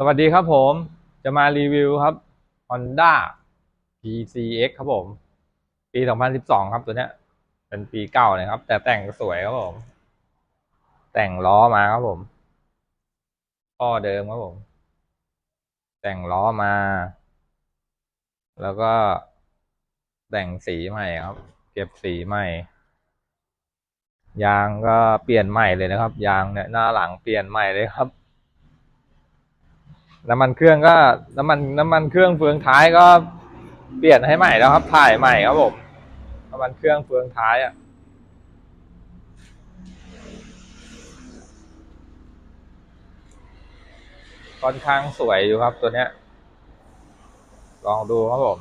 สวัสดีครับผมจะมารีวิวครับ Honda PCX ครับผม ปี 2012 ครับตัวเนี้ย เป็นปีเก่าเลยครับ แต่แต่งสวยครับผม แต่งล้อมาครับผมข้อเดิมครับผม แต่งล้อมา แล้วก็แต่งสีใหม่ครับ เก็บสีใหม่ ยางก็เปลี่ยนใหม่เลยนะครับ ยางเนี่ยหน้าหลังเปลี่ยนใหม่เลยครับ น้ำมันเครื่องก็น้ำมันน้ำมันเครื่องเฟืองท้ายก็เปลี่ยนให้ใหม่แล้วครับถ่ายใหม่ครับผมน้ำมันเครื่องเฟืองท้ายอะค่อนข้างสวยอยู่ครับตัวเนี้ย ลองดูครับผม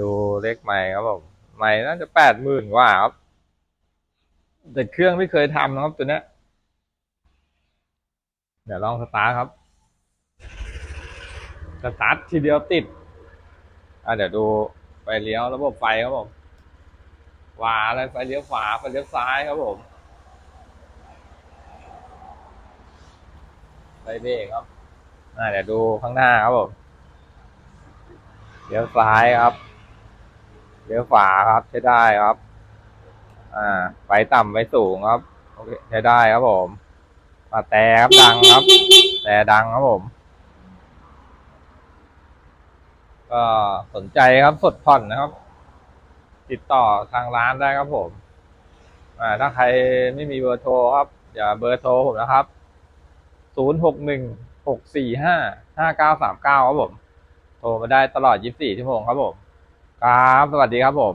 ดูเลขใหม่ครับผมใหม่น่าจะแปดหมื่นกว่าครับ แต่เครื่องไม่เคยทำนะครับตัวเนี้ยเดี๋ยวลองสตาร์ทครับสตาร์ททีเดียวติดอะเดี๋ยวดูไฟเลี้ยวระบบไฟครับผมขวาอะไรไฟเลี้ยวขวาไฟเลี้ยวซ้ายครับผมไฟเบรกครับอ่าเดี๋ยวดูข้างหน้าครับผมเลี้ยวซ้ายครับเลี้ยวขวาครับใช้ได้ครับ อ่าไฟต่ำไฟสูงครับ โอเคใช้ได้ครับผมมาแต่ครับดังครับ แต่ดังครับผม ก็สนใจครับสดผ่อนนะครับ ติดต่อทางร้านได้ครับผม อ่า ถ้าใครไม่มีเบอร์โทรครับอย่าเบอร์โทรผมนะครับศูนย์หกหนึ่งหกสี่ห้าห้าเก้าสามเก้าครับผม โทรมาได้ตลอดยี่สิบสี่ชั่วโมงครับผม ครับ สวัสดีครับผม